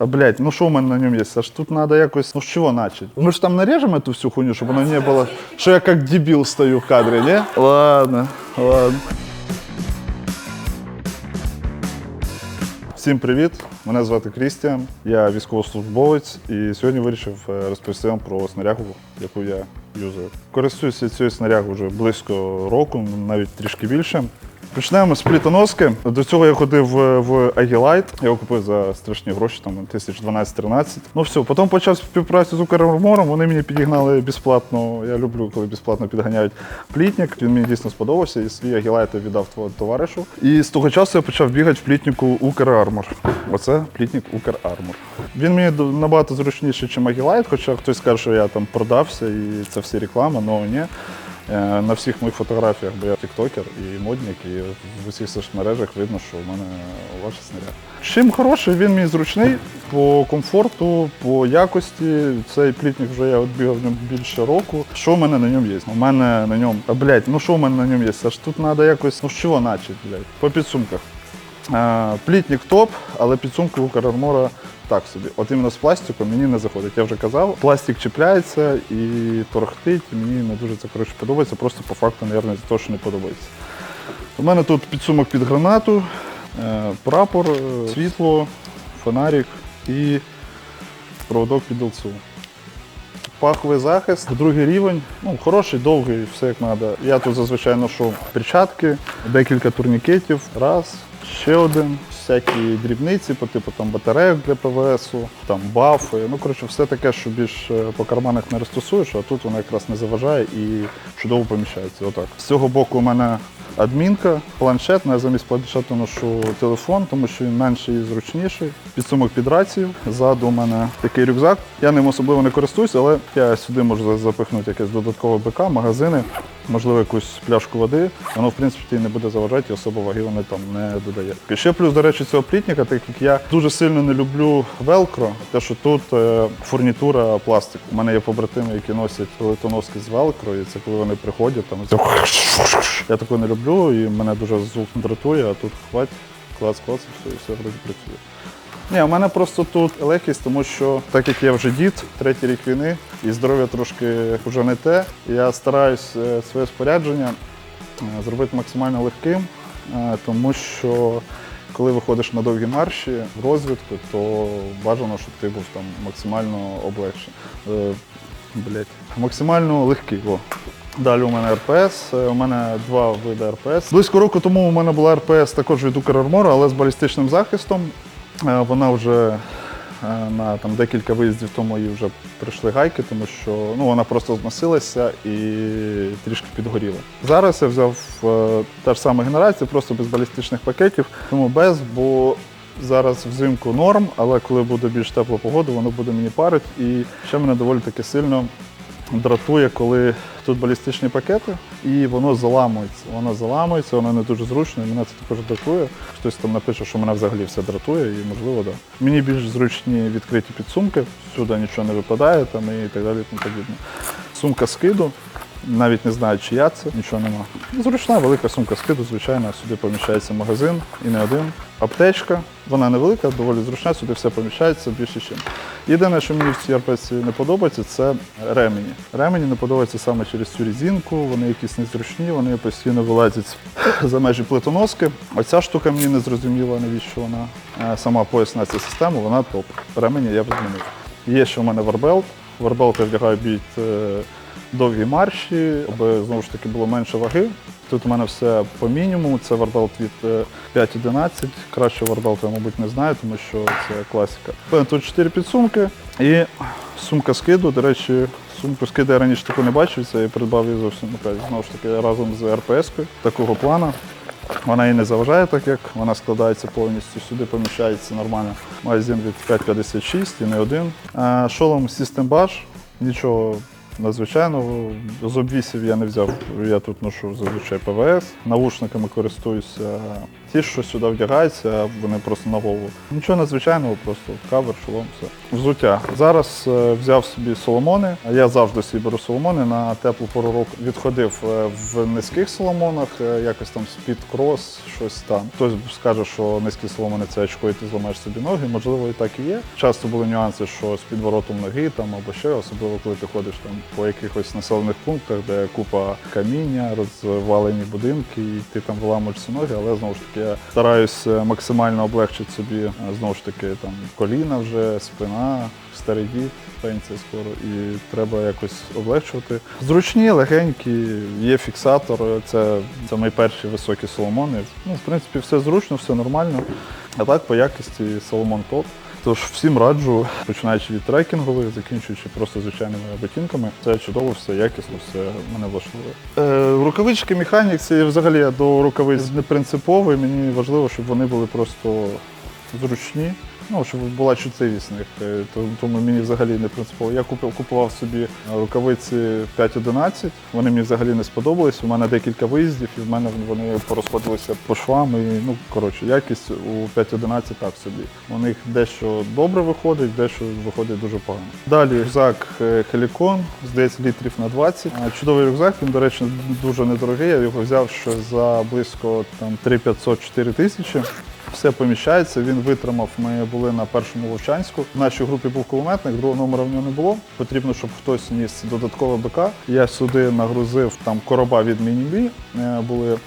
А, блядь, ну що у мене на ньому є? Аж тут треба якось, ну з чого начать? Ми ж там нарежемо эту всю хуйню, щоб воно не було, що я як дебіл стою в кадрі, не? Ладно, ладно. Всім привіт! Мене звати Крістіан, я військовослужбовець і сьогодні вирішив е, розповісти вам про снарягу, яку я юзаю. Користуюся цією снарягою вже близько року, навіть трішки більше. Почнемо з плітоноски. До цього я ходив е, в Agilite, я його купив за страшні гроші, там 1012-13. Ну все, потім почав співпрацю з Укрармором, вони мені підігнали безплатно. Я люблю, коли безплатно підганяють плітник. Він мені дійсно сподобався, і свій я віддав товаришу. І з того часу я почав бігати в плітнику Укрармор. Оце плітник Укрармор. Він мені набагато зручніший, ніж Agilite, хоча хтось скаже, що я там продався і це всі реклама, але ні. Е, На всіх моїх фотографіях, бо я тіктокер і модник, і в усіх соцмережах видно, що в мене ваш снаряд. Чим хороший, він мій зручний по комфорту, по якості. Цей плітник вже я відбігав більше року. Що в мене на ньому є? У мене на ньому. А блядь, ну що в мене на ньому є? Аж тут треба якось, ну з чого начать, блядь? По підсумках. Плітник топ, але підсумки у Карармора так собі. От іменно з пластику мені не заходить. Я вже казав, пластик чіпляється і торохтить, мені не дуже це коротше подобається, просто по факту, мабуть, за те, що не подобається. У мене тут підсумок під гранату, е, прапор, е, світло, фонарик і проводок під ЛЦУ. Паховий захист, другий рівень, ну хороший, довгий, все як треба. Я тут зазвичай ношу перчатки, декілька турнікетів, раз, ще один, всякі дрібниці, по типу там батарейок для ПВСу, там бафи. Ну коротше, все таке, що більш е, по карманах не розтасуєш, а тут воно якраз не заважає і чудово поміщається. Отак. З цього боку у мене адмінка, планшет, ну, я замість планшету ношу телефон, тому що він менший і зручніший. Підсумок під рацію. Ззаду у мене такий рюкзак. Я ним особливо не користуюсь, але я сюди можу запихнути якесь додаткове БК, магазини, можливо, якусь пляшку води. Воно, в принципі, не буде заважати, і особо ваги вони там не додає. І ще плюс, до речі, цього плітника, так як я дуже сильно не люблю велкро, те, що тут е, фурнітура пластику. У мене є побратими, які носять литоноски з велкро, і це коли вони приходять, там я такого не люблю, і мене дуже звук дратує, а тут хвать, клац, клац, все, і все вроді працює. Ні, у мене просто тут легкість, тому що так як я вже дід, третій рік війни, і здоров'я трошки вже не те, я стараюсь е, своє спорядження е, зробити максимально легким, е, тому що коли виходиш на довгі марші в розвідку, то бажано, щоб ти був там максимально облегшений. Блять, максимально легкий. О. Далі у мене РПС. У мене два види РПС. Близько року тому у мене була РПС також від Укрармора, але з балістичним захистом. Е, Вона вже е, на там, декілька виїздів тому їй вже прийшли гайки, тому що ну, вона просто зносилася і трішки підгоріла. Зараз я взяв е, та ж сама генерація, просто без балістичних пакетів, тому без, бо зараз взимку норм, але коли буде більш тепла погода, воно буде мені парить. І ще мене доволі таки сильно дратує, коли тут балістичні пакети, і воно заламується. Воно заламується, воно не дуже зручно, і мене це також дратує. Хтось там напише, що мене взагалі все дратує, і можливо, так. Да. Мені більш зручні відкриті підсумки, сюди нічого не випадає там, і так далі. і тому подібне. Сумка скиду. Навіть не знаю, чия це, нічого нема. Зручна велика сумка скиду, звичайно, сюди поміщається магазин і не один. Аптечка, вона невелика, доволі зручна, сюди все поміщається більше чим. Єдине, що мені в цій арпеці не подобається, це ремені. Ремені не подобаються саме через цю різинку, вони якісь незручні, вони постійно вилазять за межі плитоноски. Оця штука мені не зрозуміла, навіщо вона. Е, Сама поясна ця система, вона топ. Ремені я б змінив. Є ще в мене варбелт. Варбелт я вдягаю бід е, довгі марші, аби знову ж таки було менше ваги. Тут у мене все по мінімуму. Це варбелт від е, 5.11. Краще варбелт я, мабуть, не знаю, тому що це класика. Е, Тут 4 підсумки і сумка скиду. До речі, сумку скиду я раніше таку не бачив, це я придбав її зовсім опять, знову ж таки разом з РПС-кою такого плана. Вона і не заважає, так як вона складається повністю. Сюди поміщається нормально. Магазин від 5,56 і не один. Е, Шолом System Bash. Нічого надзвичайного. З обвісів я не взяв, я тут ношу зазвичай ПВС. Навушниками користуюся. Ті, що сюди вдягаються, вони просто на голову. Нічого надзвичайного, просто кавер, шолом, все. Взуття. Зараз е, взяв собі соломони. Я завжди собі беру соломони на теплу пору року. Відходив е, в низьких соломонах, е, якось там спід крос, щось там. Хтось скаже, що низькі соломони це очко, і ти зламаєш собі ноги. Можливо, і так і є. Часто були нюанси, що з підворотом ноги там або ще, особливо коли ти ходиш там по якихось населених пунктах, де купа каміння, розвалені будинки, і ти там виламуєшся ноги, але знову ж таки я стараюсь е, максимально облегчити собі е, знову ж таки там коліна вже, спина, старий дід, пенсія скоро, і треба якось облегчувати. Зручні, легенькі, є фіксатор. Це, це мої перші високі соломони. Ну, в принципі, все зручно, все нормально. А так по якості соломон топ. Тож всім раджу, починаючи від трекінгових, закінчуючи просто звичайними ботинками. Це чудово, все якісно, все мене влаштовує. Е, рукавички механікці, взагалі я до рукавиць не принциповий. Мені важливо, щоб вони були просто зручні. Ну, щоб була чутливість них. Е, Тому мені взагалі не принципово. Я купив, купував собі рукавиці 5.11. Вони мені взагалі не сподобались. У мене декілька виїздів, і в мене вони порозходилися по швам. І, ну, коротше, якість у 5.11 так собі. У них дещо добре виходить, дещо виходить дуже погано. Далі рюкзак е, Helicon, здається, літрів на 20. Е, Чудовий рюкзак, він, до речі, дуже недорогий. Я його взяв ще за близько там 3500-4 тисячі. Все поміщається. Він витримав. Ми були на першому Вовчанську. В нашій групі був кулеметник, другого номера в нього не було. Потрібно, щоб хтось ніс додаткове БК. Я сюди нагрузив там короба від мінібі. е, Були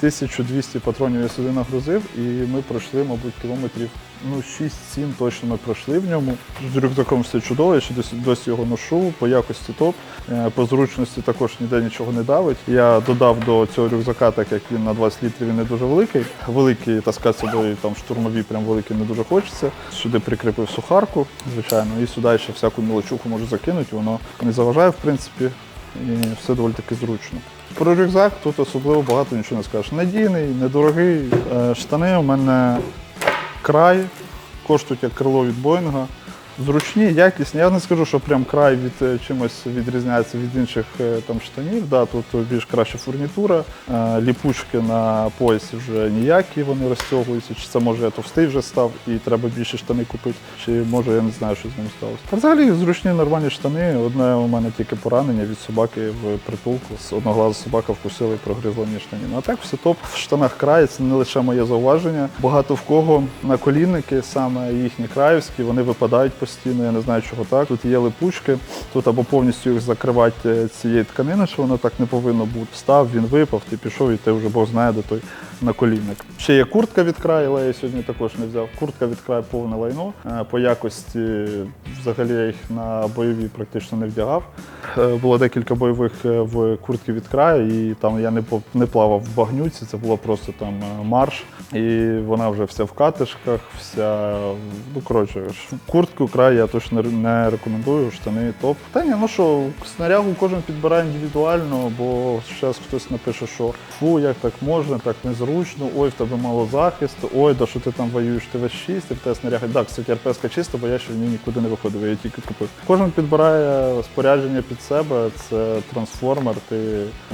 1200 патронів я сюди нагрузив, і ми пройшли, мабуть, кілометрів ну, 6-7 точно ми пройшли в ньому. З рюкзаком все чудово, я ще досі, досі його ношу, по якості топ. Е, По зручності також ніде нічого не давить. Я додав до цього рюкзака, так як він на 20 літрів він не дуже великий. Великий таскати собою там штурмові, прям великі не дуже хочеться. Сюди прикріпив сухарку, звичайно, і сюди ще всяку мілочуху можу закинути, воно не заважає, в принципі, і все доволі таки зручно. Про рюкзак тут особливо багато нічого не скажеш. Надійний, недорогий. Е, Штани у мене край, коштують як крило від Боїнга. Зручні, якісні. Я не скажу, що прям край від е, чимось відрізняється від інших е, там штанів. Да, тут більш краща фурнітура, е, ліпучки на поясі вже ніякі, вони розтягуються. Чи це може я товстий вже став і треба більше штани купити, чи може я не знаю, що з ним сталося. Та взагалі зручні нормальні штани. Одне у мене тільки поранення від собаки в притулку. З одноглаза собака вкусила і прогризла мені штані. Ну а так все топ. В штанах край, це не лише моє зауваження. Багато в кого наколінники, саме їхні краївські, вони випадають постійно. Я не знаю, чого так. Тут є липучки. Тут або повністю їх закривати е, цією тканиною, що воно так не повинно бути. Встав, він випав, ти пішов, і ти вже Бог знає, де той наколінник. Ще є куртка від краю, але я сьогодні також не взяв. Куртка від краю повне лайно. Е, По якості взагалі я їх на бойові практично не вдягав. Е, Було декілька бойових в куртки від краю, і там я не не плавав в багнюці, це було просто там марш. І вона вже вся в катишках, вся. Ну, коротше, куртку край я точно не- рекомендую, штани топ. Та ні, ну що, снарягу кожен підбирає індивідуально, бо зараз хтось напише, що фу, як так можна, так незручно, ой, в тебе мало захисту, ой, да що ти там воюєш, ти весь чистий, в тебе снаряги. Так, кстати, РПСка чиста, бо я ще в ній нікуди не виходив, я її тільки купив. Кожен підбирає спорядження під себе, це трансформер. Ти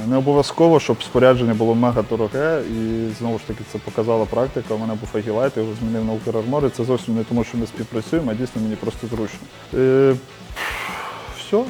не обов'язково, щоб спорядження було мега дороге, і знову ж таки це показала практика. У мене був Агілайт, його змінив на Укрармор, і це зовсім не тому, що ми співпрацюємо, а дійсно мені просто зручно. Е, все.